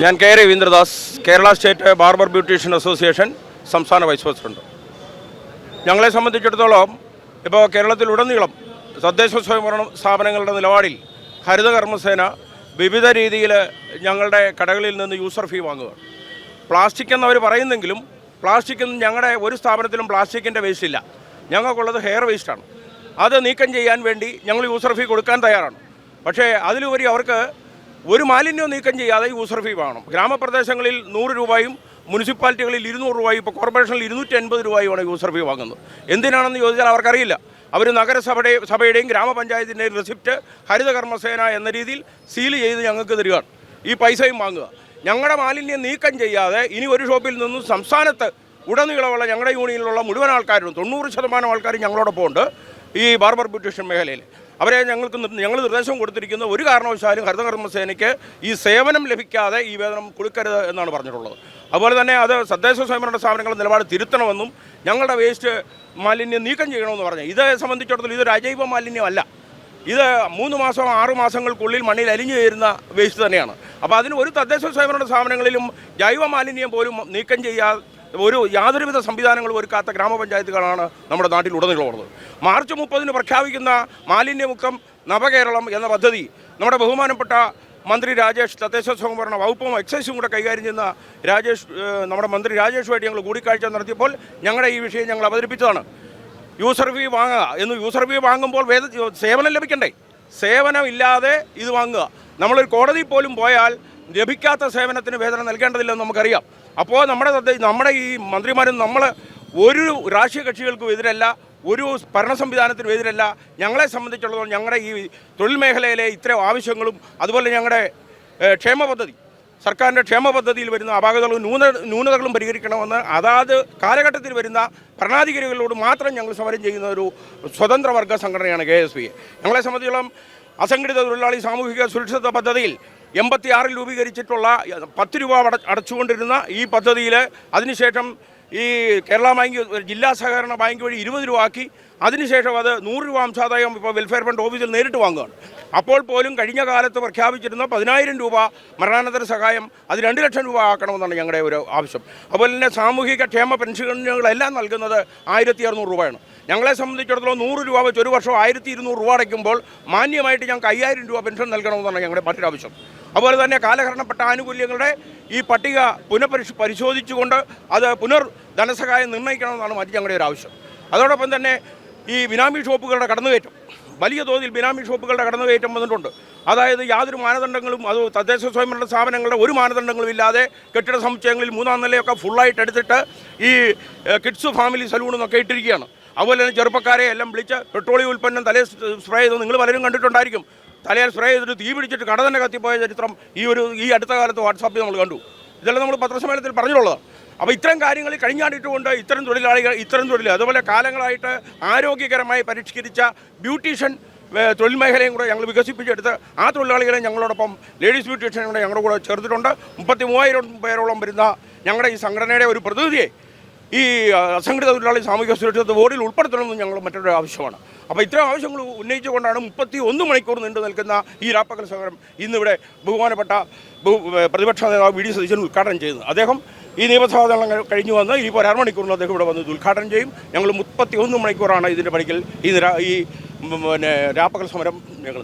ഞാൻ K Ravindradas Kerala state barber beautician association സംസ്ഥാന vice president. ഞങ്ങളെ സംബന്ധിച്ചിടത്തോളം ഇപ്പോൾ കേരളത്തിലുടനീളം തദ്ദേശ സ്വയംഭരണ സ്ഥാപനങ്ങളുടെ നിലപാടിൽ ഹരിതകർമ്മസേന വിവിധ രീതിയിൽ ഞങ്ങളുടെ കടകളിൽ നിന്ന് യൂസർ ഫീ വാങ്ങുക. പ്ലാസ്റ്റിക് എന്നവർ പറയുന്നെങ്കിലും പ്ലാസ്റ്റിക് ഞങ്ങളുടെ ഒരു സ്ഥാപനത്തിലും പ്ലാസ്റ്റിക്കിന്റെ വേസ്റ്റ് ഇല്ല. ഞങ്ങൾക്കുള്ളത് ഹെയർ വേസ്റ്റാണ് അത് നീക്കം ചെയ്യാൻ വേണ്ടി ഞങ്ങൾ യൂസർ ഫീ കൊടുക്കാൻ തയ്യാറാണ്. പക്ഷേ അതിലുപരി അവർക്ക് ഒരു മാലിന്യവും നീക്കം ചെയ്യാതെ യൂസർ ഫീ വേണം ഗ്രാമപ്രദേശങ്ങളിൽ നൂറ് രൂപയും മുനിസിപ്പാലിറ്റികളിൽ ഇരുന്നൂറ് രൂപയും ഇപ്പോൾ കോർപ്പറേഷനിൽ ഇരുന്നൂറ്റി അൻപത് രൂപയുമാണ് യൂസർ ഫീ വാങ്ങുന്നത്. എന്തിനാണെന്ന് ചോദിച്ചാൽ അവർക്കറിയില്ല. അവർ നഗരസഭയുടെ സഭയുടെയും ഗ്രാമപഞ്ചായത്തിന്റെയും റെസിപ്റ്റ് ഹരിതകർമ്മസേന എന്ന രീതിയിൽ സീൽ ചെയ്ത് ഞങ്ങൾക്ക് തരികയാണ്. ഈ പൈസയും വാങ്ങുക. ഞങ്ങളുടെ മാലിന്യം നീക്കം ചെയ്യാതെ ഇനി ഒരു ഷോപ്പിൽ നിന്നും സംസ്ഥാനത്ത് ഉടനീളമുള്ള ഞങ്ങളുടെ യൂണിയനിലുള്ള മുഴുവൻ ആൾക്കാരും തൊണ്ണൂറ് ശതമാനം ആൾക്കാരും ഞങ്ങളോടൊപ്പം ഉണ്ട് ഈ ബാർബർ ബ്യൂട്ടീഷ്യൻ മേഖലയിൽ. അവരെ ഞങ്ങൾക്ക് ഞങ്ങൾ നിർദ്ദേശം കൊടുത്തിരിക്കുന്ന ഒരു കാരണവശാലും ഹരിതകർമ്മസേനയ്ക്ക് ഈ സേവനം ലഭിക്കാതെ ഈ വേതനം കൊടുക്കരുത് എന്നാണ് പറഞ്ഞിട്ടുള്ളത്. അതുപോലെ തന്നെ അത് തദ്ദേശ സ്വയംഭരണ സ്ഥാപനങ്ങളുടെ നിലപാട് തിരുത്തണമെന്നും ഞങ്ങളുടെ വേസ്റ്റ് മാലിന്യം നീക്കം ചെയ്യണമെന്ന് പറഞ്ഞു. ഇതേ സംബന്ധിച്ചിടത്തോളം ഇതൊരു അജൈവ മാലിന്യമല്ല. ഇത് മൂന്ന് മാസം ആറ് മാസങ്ങൾക്കുള്ളിൽ മണ്ണിൽ അലിഞ്ഞു ചേരുന്ന വേസ്റ്റ് തന്നെയാണ്. അപ്പോൾ അതിന് ഒരു തദ്ദേശ സ്വയംഭരണ സ്ഥാപനങ്ങളിലും ജൈവ മാലിന്യം പോലും നീക്കം ചെയ്യാതെ ഒരു യാതൊരുവിധ സംവിധാനങ്ങളും ഒരുക്കാത്ത ഗ്രാമപഞ്ചായത്തുകളാണ് നമ്മുടെ നാട്ടിൽ ഉടനീളമുള്ളത്. മാർച്ച് മുപ്പതിന് പ്രഖ്യാപിക്കുന്ന മാലിന്യമുക്തം നവകേരളം എന്ന പദ്ധതി നമ്മുടെ ബഹുമാനപ്പെട്ട മന്ത്രി രാജേഷ് തദ്ദേശ സ്വയംഭരണ വകുപ്പും എക്സൈസും കൂടെ കൈകാര്യം ചെയ്യുന്ന രാജേഷ് നമ്മുടെ മന്ത്രി രാജേഷുമായിട്ട് ഞങ്ങൾ കൂടിക്കാഴ്ച നടത്തിയപ്പോൾ ഞങ്ങളുടെ ഈ വിഷയം ഞങ്ങൾ അവതരിപ്പിച്ചതാണ്. യൂസർ ഫീ വാങ്ങുക. എന്ന് യൂസർ ഫീ വാങ്ങുമ്പോൾ വേദ സേവനം ലഭിക്കണ്ടേ? സേവനം ഇല്ലാതെ ഇത് വാങ്ങുക. നമ്മളൊരു കോടതിയിൽ പോലും പോയാൽ ലഭിക്കാത്ത സേവനത്തിന് വേതനം നൽകേണ്ടതില്ലെന്ന് നമുക്കറിയാം. അപ്പോൾ നമ്മുടെ നമ്മുടെ ഈ മന്ത്രിമാരും നമ്മൾ ഒരു രാഷ്ട്രീയ കക്ഷികൾക്കും എതിരല്ല ഒരു ഭരണ സംവിധാനത്തിനും എതിരല്ല. ഞങ്ങളെ സംബന്ധിച്ചിടത്തോളം ഞങ്ങളുടെ ഈ തൊഴിൽ മേഖലയിലെ ഇത്തരം ആവശ്യങ്ങളും അതുപോലെ ഞങ്ങളുടെ ക്ഷേമ പദ്ധതി സർക്കാരിന്റെ ക്ഷേമ പദ്ധതിയിൽ വരുന്ന അപാകതകളും ന്യൂന ന്യൂനതകളും പരിഹരിക്കണമെന്ന് അതാത് കാലഘട്ടത്തിൽ വരുന്ന ഭരണാധികാരികളോട് മാത്രം ഞങ്ങൾ സമരം ചെയ്യുന്ന ഒരു സ്വതന്ത്ര വർഗ സംഘടനയാണ് കെ എസ് പി. ഞങ്ങളെ സംബന്ധിച്ചോളം അസംഘടിത തൊഴിലാളി സാമൂഹിക സുരക്ഷിത പദ്ധതിയിൽ എൺപത്തിയാറിൽ രൂപീകരിച്ചിട്ടുള്ള പത്ത് രൂപ അട അടച്ചുകൊണ്ടിരുന്ന ഈ പദ്ധതിയിൽ അതിനുശേഷം ഈ കേരള ബാങ്ക് ജില്ലാ സഹകരണ ബാങ്ക് വഴി ഇരുപത് രൂപ ആക്കി അതിനുശേഷം അത് നൂറ് രൂപ അംശാദായം ഇപ്പോൾ വെൽഫെയർ ഫണ്ട് ഓഫീസിൽ നേരിട്ട് വാങ്ങുകയാണ്. അപ്പോൾ പോലും കഴിഞ്ഞ കാലത്ത് പ്രഖ്യാപിച്ചിരുന്ന പതിനായിരം രൂപ മരണാനന്തര സഹായം അത് രണ്ട് ലക്ഷം രൂപ ആക്കണമെന്നാണ് ഞങ്ങളുടെ ഒരു ആവശ്യം. അതുപോലെ തന്നെ സാമൂഹിക ക്ഷേമ പെൻഷനുകളെല്ലാം നൽകുന്നത് ആയിരത്തി അറുന്നൂറ് രൂപയാണ്. ഞങ്ങളെ സംബന്ധിച്ചിടത്തോളം നൂറ് രൂപ വെച്ച് ഒരു വർഷം ആയിരത്തി ഇരുന്നൂറ് രൂപ അടയ്ക്കുമ്പോൾ മാന്യമായിട്ട് ഞങ്ങൾക്ക് അയ്യായിരം രൂപ പെൻഷൻ നൽകണമെന്നാണ് ഞങ്ങളുടെ മറ്റൊരു ആവശ്യം. അതുപോലെ തന്നെ കാലഹരണപ്പെട്ട ആനുകൂല്യങ്ങളുടെ ഈ പട്ടിക പുനഃപരിശ് പരിശോധിച്ചുകൊണ്ട് അത് പുനർ ധനസഹായം നിർണയിക്കണമെന്നാണ് മറ്റ് ഞങ്ങളുടെ ഒരു ആവശ്യം. അതോടൊപ്പം തന്നെ ഈ ബിനാമി ഷോപ്പുകളുടെ കടന്നുകയറ്റം. വലിയ തോതിൽ ബിനാമി ഷോപ്പുകളുടെ കടന്നുകയറ്റം വന്നിട്ടുണ്ട്. അതായത് യാതൊരു മാനദണ്ഡങ്ങളും അത് തദ്ദേശ സ്വയംഭരണ സ്ഥാപനങ്ങളുടെ ഒരു മാനദണ്ഡങ്ങളും ഇല്ലാതെ കെട്ടിട സമുച്ചയങ്ങളിൽ മൂന്നാം നിലയൊക്കെ ഫുള്ളായിട്ട് എടുത്തിട്ട് ഈ കിഡ്സ് ഫാമിലി സലൂൺ എന്നൊക്കെ ഇട്ടിരിക്കുകയാണ്. അതുപോലെ തന്നെ ചെറുപ്പക്കാരെ എല്ലാം വിളിച്ച് പെട്രോളിയം ഉൽപ്പന്നം തലേ സ്പ്രേ ചെയ്ത് നിങ്ങൾ പലരും കണ്ടിട്ടുണ്ടായിരിക്കും. തലയിൽ സ്പ്രേ ചെയ്തിട്ട് തീ പിടിച്ചിട്ട് കട തന്നെ കത്തിപ്പോയ ചരിത്രം ഈ ഒരു ഈ അടുത്ത കാലത്ത് വാട്സാപ്പിൽ നമ്മൾ കണ്ടു. ഇതെല്ലാം നമ്മൾ പത്രസമ്മേളനത്തിൽ പറഞ്ഞിട്ടുള്ളതാണ്. അപ്പോൾ ഇത്തരം കാര്യങ്ങൾ കഴിഞ്ഞാടിയിട്ടുകൊണ്ട് ഇത്തരം തൊഴിലാളികൾ ഇത്തരം തൊഴിൽ അതുപോലെ കാലങ്ങളായിട്ട് ആരോഗ്യകരമായി പരിഷ്കരിച്ച ബ്യൂട്ടീഷ്യൻ തൊഴിൽ മേഖലയും കൂടെ ഞങ്ങൾ വികസിപ്പിച്ചെടുത്ത് ആ തൊഴിലാളികളെ ഞങ്ങളോടൊപ്പം ലേഡീസ് ബ്യൂട്ടീഷ്യൻ കൂടെ ഞങ്ങളുടെ കൂടെ ചേർത്തിട്ടുണ്ട്. മുപ്പത്തി മൂവായിരം പേരോളം വരുന്ന ഞങ്ങളുടെ ഈ സംഘടനയുടെ ഒരു പ്രതിനിധിയെ ഈ അസംഘടിത തൊഴിലാളി സാമൂഹിക സുരക്ഷിത ബോർഡിൽ ഉൾപ്പെടുത്തണമെന്ന് ഞങ്ങൾ മറ്റൊരു ആവശ്യമാണ്. അപ്പോൾ ഇത്തരം ആവശ്യങ്ങൾ ഉന്നയിച്ചുകൊണ്ടാണ് മുപ്പത്തി ഒന്ന് മണിക്കൂർ നീണ്ടു നിൽക്കുന്ന ഈ രാപ്പകൽ സമരം ഇന്നിവിടെ ബഹുമാനപ്പെട്ട ബഹു- പ്രതിപക്ഷ നേതാവ് വി ഡി സതീശൻ ഉദ്ഘാടനം ചെയ്യുന്നത്. അദ്ദേഹം ഈ നിയമസഭാ തലങ്ങൾ കഴിഞ്ഞു വന്ന് ഇനിയിപ്പോൾ ഒരു അരമണിക്കൂറിൽ അദ്ദേഹം ഇവിടെ വന്ന് ഉദ്ഘാടനം ചെയ്യും. ഞങ്ങൾ മുപ്പത്തി ഒന്ന് മണിക്കൂറാണ് ഇതിന്റെ പണിക്കൽ ഈ നിര ഈ പിന്നെ രാപ്പകൽ സമരം ഞങ്ങൾ